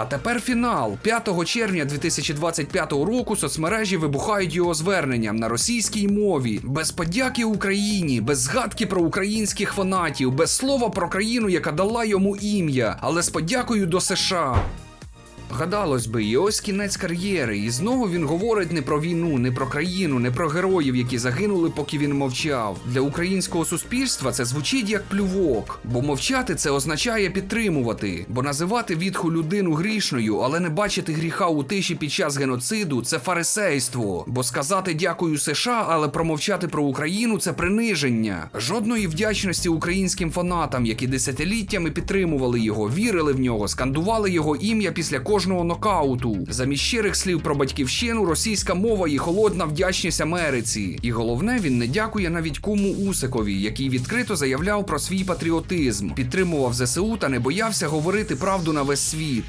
А тепер фінал. 5 червня 2025 року соцмережі вибухають його зверненням на російській мові, без подяки Україні, без згадки про українських фанатів, без слова про країну, яка дала йому ім'я, але з подякою до США. Гадалось би, і ось кінець кар'єри, і знову він говорить не про війну, не про країну, не про героїв, які загинули, поки він мовчав. Для українського суспільства це звучить як плювок, бо мовчати це означає підтримувати, бо називати відху людину грішною, але не бачити гріха у тиші під час геноциду це фарисейство. Бо сказати дякую США, але промовчати про Україну це приниження. Жодної вдячності українським фанатам, які десятиліттями підтримували його, вірили в нього, скандували його ім'я після кожного нокауту. Замість щирих слів про батьківщину, російська мова і холодна вдячність Америці. І головне, він не дякує навіть куму Усикові, який відкрито заявляв про свій патріотизм, підтримував ЗСУ та не боявся говорити правду на весь світ.